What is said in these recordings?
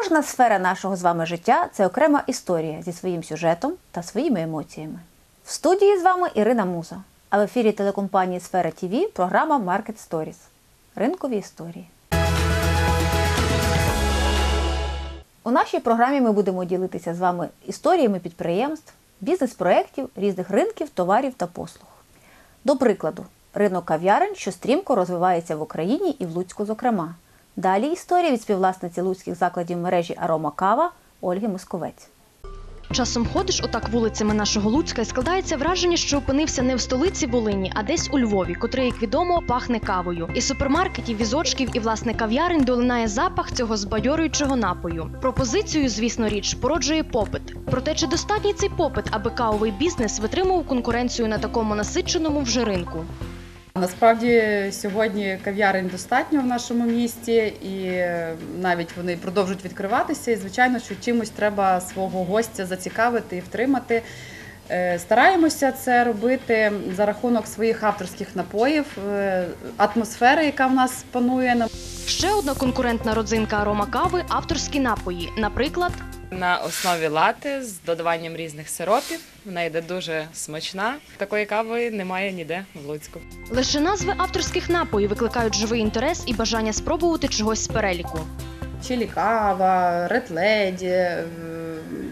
Кожна сфера нашого з вами життя це окрема історія зі своїм сюжетом та своїми емоціями. В студії з вами Ірина Муза, а в ефірі телекомпанії Сфера ТВ програма Market Stories. Ринкові історії. У нашій програмі ми будемо ділитися з вами історіями підприємств, бізнес-проєктів, різних ринків, товарів та послуг. До прикладу, ринок кав'ярень, що стрімко розвивається в Україні і в Луцьку, зокрема. Далі історія від співвласниці луцьких закладів мережі Арома Кава Ольги Московець. Часом ходиш отак вулицями нашого Луцька і складається враження, що опинився не в столиці Волині, а десь у Львові, котрий, як відомо, пахне кавою. Із супермаркетів, візочків і власне кав'ярень долинає запах цього збадьорюючого напою. Пропозицію, звісно, річ породжує попит. Проте чи достатній цей попит, аби кавовий бізнес витримував конкуренцію на такому насиченому вже ринку? Насправді сьогодні кав'ярень достатньо в нашому місті, і навіть вони продовжують відкриватися. І звичайно, що чимось треба свого гостя зацікавити і втримати. Е, Стараємося це робити за рахунок своїх авторських напоїв, е, атмосфери, яка в нас панує Ще одна конкурентна родзинка арома кави авторські напої. Наприклад, на основі лати з додаванням різних сиропів. Вона йде дуже смачна. Такої кави немає ніде в Луцьку. лише назви авторських напоїв викликають живий інтерес і бажання спробувати чогось з переліку. чилі кава, ретледі,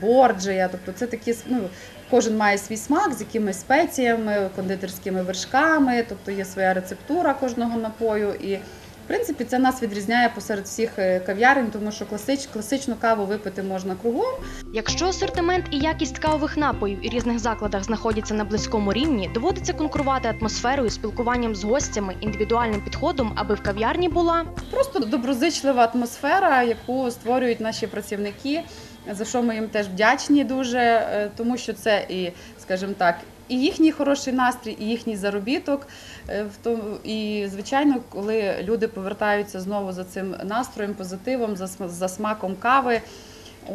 борджія. Тобто це такі ну, кожен має свій смак з якимись спеціями, кондитерськими вершками, тобто є своя рецептура кожного напою. І в принципі це нас відрізняє посеред всіх е, кав'ярень, тому що класич, класичну каву випити можна кругом. Якщо асортимент і якість кавових напоїв і різних закладах знаходяться на близькому рівні, доводиться конкурувати атмосферою, спілкуванням з гостями, індивідуальним підходом, аби в кав'ярні була Просто доброзичлива атмосфера, яку створюють наші працівники, за що ми їм теж вдячні дуже, е, тому що це і, скажімо так, і їхній хороший настрій, і їхній заробіток. Е, І, звичайно, коли люди повертаються знову за цим настроєм, позитивом, за смаком кави,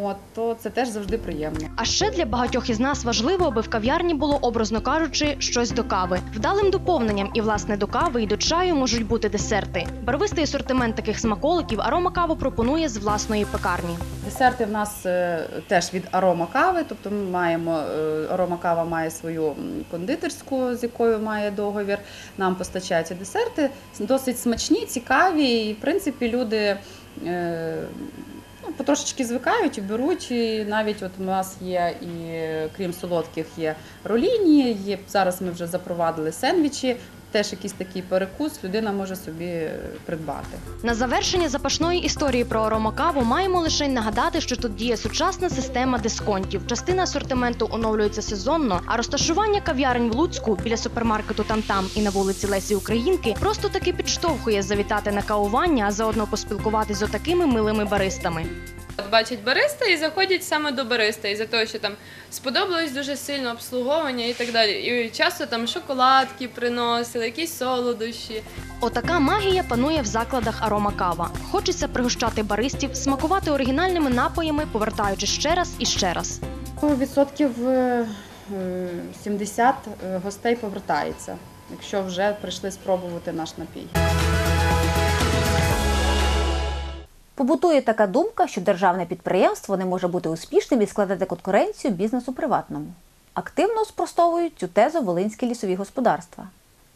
от, то це теж завжди приємно. А ще для багатьох із нас важливо, аби в кав'ярні було, образно кажучи, щось до кави. Вдалим доповненням і власне до кави і до чаю можуть бути десерти. Барвистий асортимент таких смаколиків арома каву пропонує з власної пекарні. Десерти в нас е, теж від арома кави, тобто ми маємо е, арома кава має свою кондитерську, з якою має договір. Нам постачаються десерти, досить смачні, цікаві. І в принципі люди е, ну, потрошечки звикають і беруть. І навіть от у нас є і крім солодких, є роліні. Є зараз ми вже запровадили сендвічі. Теж якийсь такий перекус людина може собі е, придбати. На завершення запашної історії про аромакаву маємо лише нагадати, що тут діє сучасна система дисконтів. Частина асортименту оновлюється сезонно, а розташування кав'ярень в Луцьку біля супермаркету Там-Там і на вулиці Лесі Українки просто таки підштовхує завітати на кавування, а заодно поспілкуватись з отакими милими баристами. От бачать бариста і заходять саме до бариста, із-за того, що там сподобалось дуже сильно обслуговування і так далі. І часто там шоколадки приносили, якісь солодощі. Отака магія панує в закладах аромакава. Хочеться пригощати баристів, смакувати оригінальними напоями, повертаючись ще раз і ще раз. Ну, Відсотків е, е, 70 гостей повертається, якщо вже прийшли спробувати наш напій. Побутує така думка, що державне підприємство не може бути успішним і складати конкуренцію бізнесу приватному. Активно спростовують цю тезу волинські лісові господарства.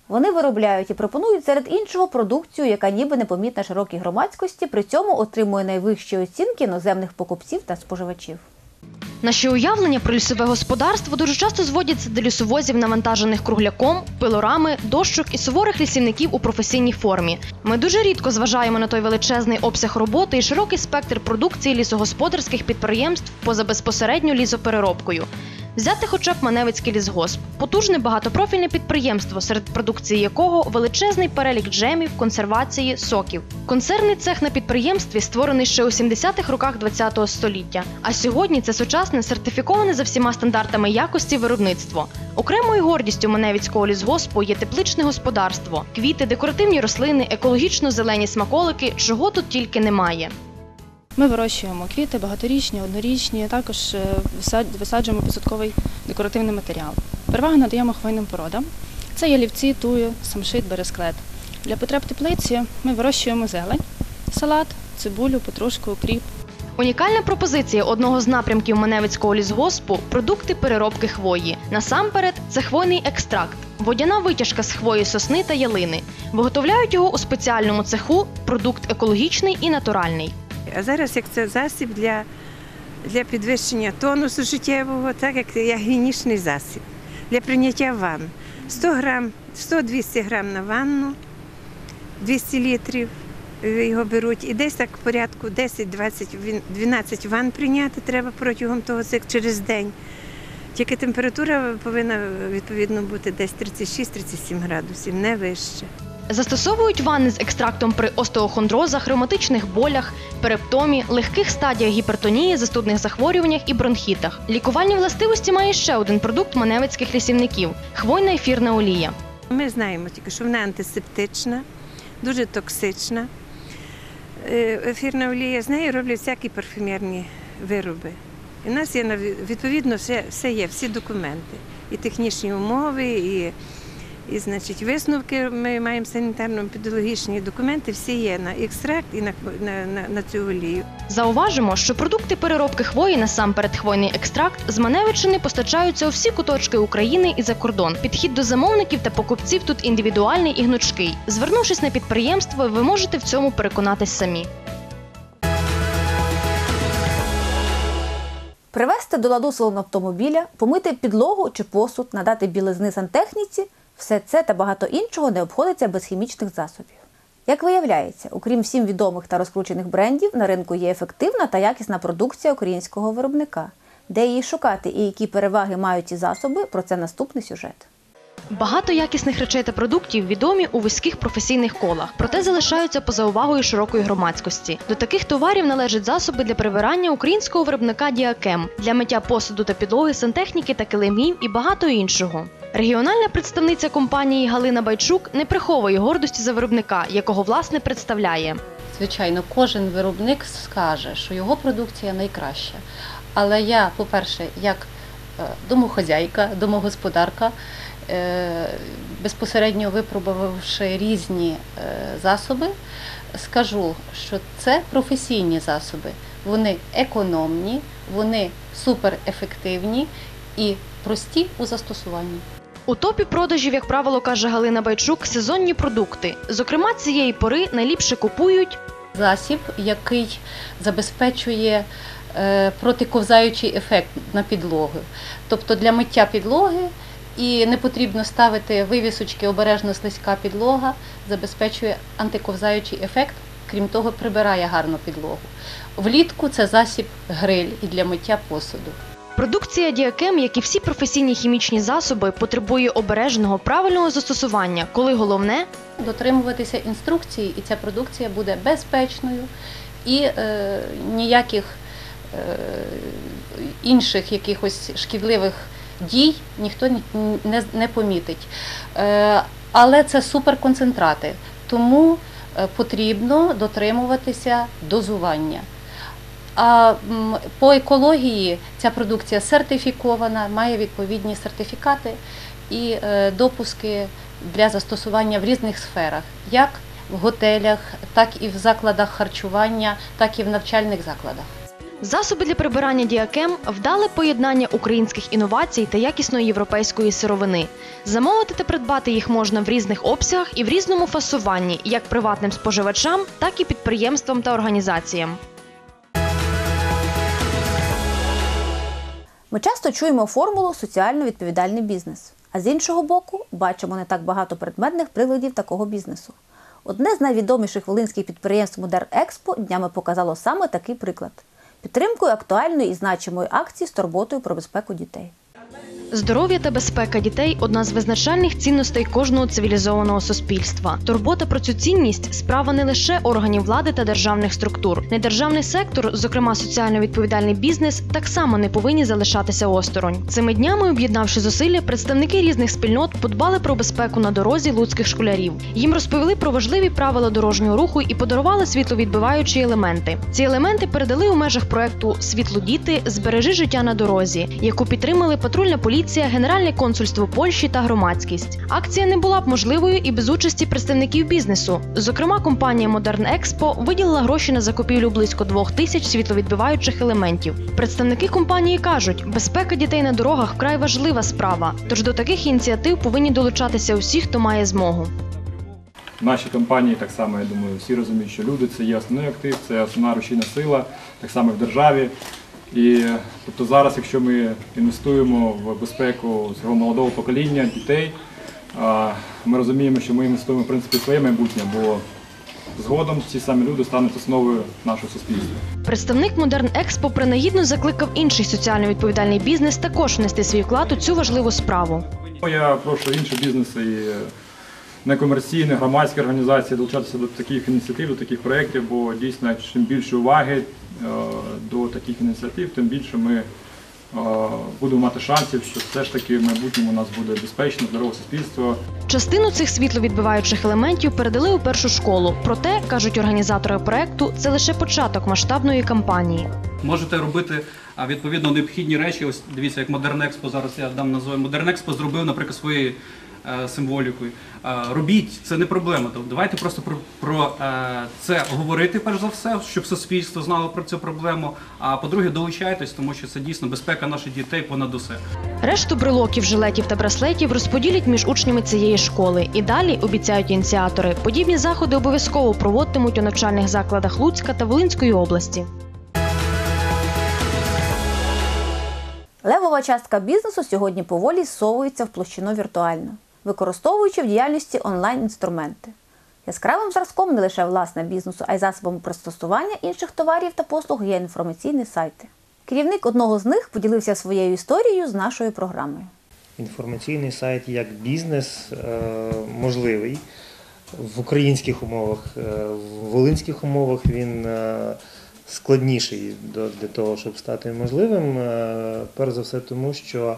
Вони виробляють і пропонують серед іншого продукцію, яка ніби непомітна широкій громадськості, при цьому отримує найвищі оцінки іноземних покупців та споживачів. Наші уявлення про лісове господарство дуже часто зводяться до лісовозів, навантажених кругляком, пилорами, дощок і суворих лісівників у професійній формі. Ми дуже рідко зважаємо на той величезний обсяг роботи і широкий спектр продукції лісогосподарських підприємств поза безпосередньо лісопереробкою. Взяти хоча б Маневицький лісгосп потужне багатопрофільне підприємство, серед продукції якого величезний перелік джемів, консервації, соків. Концерний цех на підприємстві створений ще у 70-х роках ХХ століття. А сьогодні це сучасне сертифіковане за всіма стандартами якості виробництво. Окремою гордістю Маневицького лісгоспу є тепличне господарство, квіти, декоративні рослини, екологічно зелені смаколики, чого тут тільки немає. Ми вирощуємо квіти багаторічні, однорічні, також е, висаджуємо посадковий декоративний матеріал. Перевагу надаємо хвойним породам. Це ялівці, туї, самшит, бересклет. Для потреб теплиці ми вирощуємо зелень, салат, цибулю, петрушку, укріп. Унікальна пропозиція одного з напрямків Маневицького лісгоспу продукти переробки хвої. Насамперед, це хвойний екстракт, водяна витяжка з хвої сосни та ялини. Виготовляють його у спеціальному цеху. Продукт екологічний і натуральний. А зараз як це засіб для, для підвищення тонусу життєвого, так як, як гігієнічний засіб для прийняття ванн. 100 грам, 100-200 грам на ванну, 200 літрів е, його беруть. І десь так в порядку 10-20, 12 ванн прийняти треба протягом того циклу через день. Тільки температура повинна відповідно бути десь 36-37 градусів, не вище. Застосовують ванни з екстрактом при остеохондрозах, ревматичних болях, перептомі, легких стадіях гіпертонії, застудних захворюваннях і бронхітах. Лікувальні властивості має ще один продукт маневицьких лісівників хвойна ефірна олія. Ми знаємо тільки, що вона антисептична, дуже токсична. Е, Ефірна олія, з неї роблять всякі парфюмерні вироби. І в нас є відповідно все, все є, всі документи. І технічні умови, і, і значить, висновки ми маємо санітарно-педагогічні документи, всі є на екстракт і на, на, на, на цю олію. Зауважимо, що продукти переробки хвої, насамперед хвойний екстракт, з Маневичини постачаються у всі куточки України і за кордон. Підхід до замовників та покупців тут індивідуальний і гнучкий. Звернувшись на підприємство, ви можете в цьому переконатись самі. Привезти до ладу салон автомобіля, помити підлогу чи посуд, надати білизни сантехніці все це та багато іншого не обходиться без хімічних засобів. Як виявляється, окрім всім відомих та розкручених брендів, на ринку є ефективна та якісна продукція українського виробника. Де її шукати і які переваги мають ці засоби, про це наступний сюжет. Багато якісних речей та продуктів відомі у вузьких професійних колах, проте залишаються поза увагою широкої громадськості. До таких товарів належать засоби для прибирання українського виробника Діакем, для миття посуду та підлоги, сантехніки та килимів і багато іншого. Регіональна представниця компанії Галина Байчук не приховує гордості за виробника, якого власне представляє. Звичайно, кожен виробник скаже, що його продукція найкраща. Але я, по-перше, як е, домохозяйка, домогосподарка, е, безпосередньо випробувавши різні е, засоби, скажу, що це професійні засоби. Вони економні, вони суперефективні і прості у застосуванні. У топі продажів, як правило, каже Галина Байчук, сезонні продукти. Зокрема, цієї пори найліпше купують засіб, який забезпечує е, протиковзаючий ефект на підлогу. Тобто для миття підлоги і не потрібно ставити вивісочки обережно слизька підлога, забезпечує антиковзаючий ефект, крім того, прибирає гарно підлогу. Влітку це засіб гриль і для миття посуду. Продукція Діакем, як і всі професійні хімічні засоби, потребує обережного правильного застосування, коли головне дотримуватися інструкції, і ця продукція буде безпечною і е, ніяких е, інших якихось шкідливих дій ніхто не, не помітить. Е, але це суперконцентрати, тому е, потрібно дотримуватися дозування. А по екології ця продукція сертифікована, має відповідні сертифікати і е, допуски для застосування в різних сферах, як в готелях, так і в закладах харчування, так і в навчальних закладах. засоби для прибирання Діакем вдале поєднання українських інновацій та якісної європейської сировини. Замовити та придбати їх можна в різних обсягах і в різному фасуванні, як приватним споживачам, так і підприємствам та організаціям. Ми часто чуємо формулу соціально відповідальний бізнес, а з іншого боку, бачимо не так багато предметних прикладів такого бізнесу. Одне з найвідоміших волинських підприємств Модер Експо днями показало саме такий приклад підтримкою актуальної і значимої акції з турботою про безпеку дітей. Здоров'я та безпека дітей одна з визначальних цінностей кожного цивілізованого суспільства. Турбота про цю цінність справа не лише органів влади та державних структур. Недержавний сектор, зокрема соціально відповідальний бізнес, так само не повинні залишатися осторонь. Цими днями, об'єднавши зусилля, представники різних спільнот подбали про безпеку на дорозі луцьких школярів. Їм розповіли про важливі правила дорожнього руху і подарували світловідбиваючі елементи. Ці елементи передали у межах проекту Світло діти збережи життя на дорозі, яку підтримали патрульна поліція поліція, Генеральне консульство Польщі та громадськість. Акція не була б можливою і без участі представників бізнесу. Зокрема, компанія Modern Expo виділила гроші на закупівлю близько двох тисяч світловідбиваючих елементів. Представники компанії кажуть, безпека дітей на дорогах вкрай важлива справа. Тож до таких ініціатив повинні долучатися усі, хто має змогу. В нашій компанії так само, я думаю, всі розуміють, що люди це є основний актив, це основна рушійна сила, так само в державі. І тобто зараз, якщо ми інвестуємо в безпеку свого молодого покоління, дітей, ми розуміємо, що ми інвестуємо в принципі в своє майбутнє, бо згодом ці самі люди стануть основою нашого суспільства. Представник Modern Expo принагідно закликав інший соціально відповідальний бізнес також внести свій вклад у цю важливу справу. Я прошу інші бізнеси і некомерційні, громадські організації долучатися до таких ініціатив, до таких проєктів, бо дійсно чим більше уваги до таких ініціатив, тим більше ми е, будемо мати шансів, що все ж таки в майбутньому у нас буде безпечне, здорове суспільство. Частину цих світловідбиваючих елементів передали у першу школу. Проте, кажуть організатори проекту, це лише початок масштабної кампанії. Можете робити а, відповідно необхідні речі. Ось дивіться, як Expo зараз я дам назву. Expo зробив, наприклад, своєю е, символікою. Е, робіть, це не проблема. Тобто давайте просто про, про е, це говорити перш за все, щоб суспільство знало про цю проблему. А по-друге, долучайтесь, тому що це дійсно безпека наших дітей понад усе. Решту брелоків, жилетів та браслетів розподілять між учнями цієї школи. І далі обіцяють ініціатори. Подібні заходи обов'язково проводитимуть у навчальних закладах Луцька та Волинської області. Левова частка бізнесу сьогодні поволі зсовується в площину віртуально, використовуючи в діяльності онлайн-інструменти. Яскравим зразком не лише власне бізнесу, а й засобом пристосування інших товарів та послуг є інформаційні сайти. Керівник одного з них поділився своєю історією з нашою програмою. Інформаційний сайт як бізнес е, можливий в українських умовах, е, в волинських умовах він е, складніший для того, щоб стати можливим. Перш за все, тому що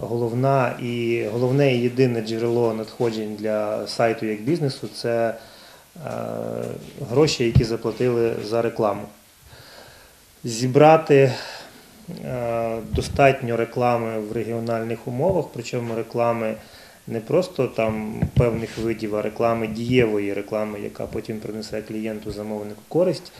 головна і головне і єдине джерело надходжень для сайту як бізнесу це е, гроші, які заплатили за рекламу. Зібрати е, достатньо реклами в регіональних умовах, причому реклами не просто там певних видів, а реклами дієвої реклами, яка потім принесе клієнту замовнику користь,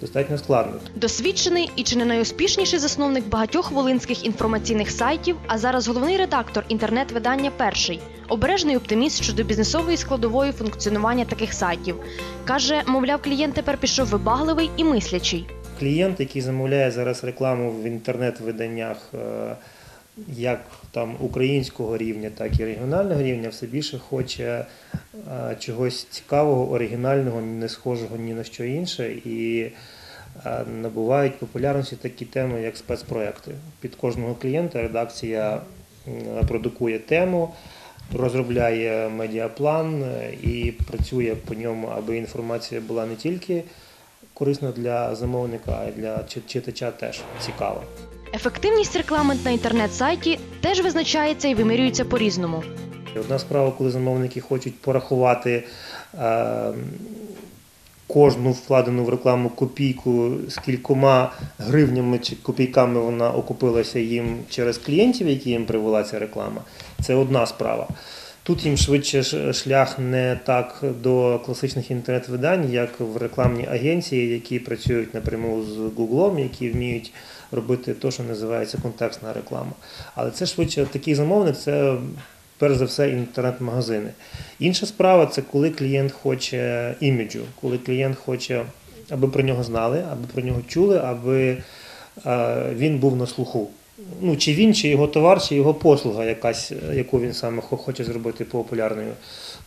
достатньо складно. Досвідчений і чи не найуспішніший засновник багатьох волинських інформаційних сайтів, а зараз головний редактор інтернет-видання Перший. Обережний оптиміст щодо бізнесової складової функціонування таких сайтів. Каже, мовляв, клієнт тепер пішов вибагливий і мислячий. Клієнт, який замовляє зараз рекламу в інтернет-виданнях е, як там українського рівня, так і регіонального рівня, все більше хоче е, чогось цікавого, оригінального, не схожого ні на що інше. І е, набувають популярності такі теми, як спецпроекти. Під кожного клієнта редакція продукує тему. Розробляє медіаплан е, і працює по ньому, аби інформація була не тільки корисна для замовника, а й для читача теж цікава. Ефективність реклами на інтернет-сайті теж визначається і вимірюється по-різному. Одна справа, коли замовники хочуть порахувати е, кожну вкладену в рекламу копійку, з кількома гривнями чи копійками вона окупилася їм через клієнтів, які їм привела ця реклама. Це одна справа. Тут їм швидше шлях не так до класичних інтернет-видань, як в рекламні агенції, які працюють напряму з Гуглом, які вміють робити те, що називається контекстна реклама. Але це швидше такий замовник, це перш за все інтернет-магазини. Інша справа це коли клієнт хоче іміджу, коли клієнт хоче, аби про нього знали, аби про нього чули, аби е, він був на слуху. Ну, чи він, чи його товар, чи його послуга, якась, яку він саме хо- хоче зробити популярною.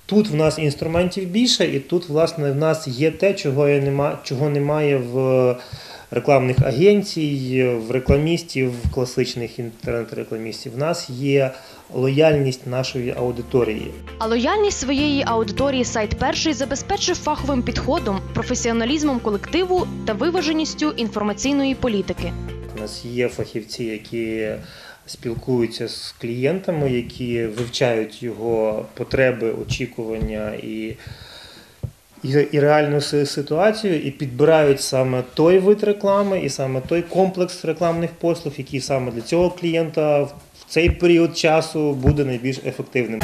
Тут в нас інструментів більше, і тут, власне, в нас є те, чого, є нема, чого немає в рекламних агенцій, в рекламістів, в класичних інтернет-рекламістів. В нас є лояльність нашої аудиторії. А лояльність своєї аудиторії сайт перший забезпечив фаховим підходом, професіоналізмом колективу та виваженістю інформаційної політики. У нас є фахівці, які спілкуються з клієнтами, які вивчають його потреби, очікування і, і, і реальну ситуацію, і підбирають саме той вид реклами, і саме той комплекс рекламних послуг, який саме для цього клієнта в цей період часу буде найбільш ефективним.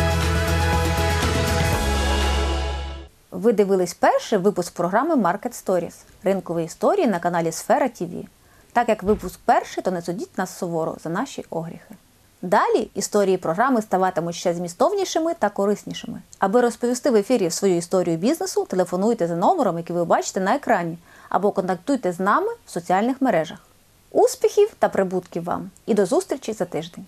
Ви дивились перший випуск програми Market Stories – ринкові історії на каналі Сфера ТІВІ. Так як випуск перший, то не судіть нас суворо за наші огріхи. Далі історії програми ставатимуть ще змістовнішими та кориснішими. Аби розповісти в ефірі свою історію бізнесу, телефонуйте за номером, який ви бачите на екрані, або контактуйте з нами в соціальних мережах. Успіхів та прибутків вам! І до зустрічі за тиждень!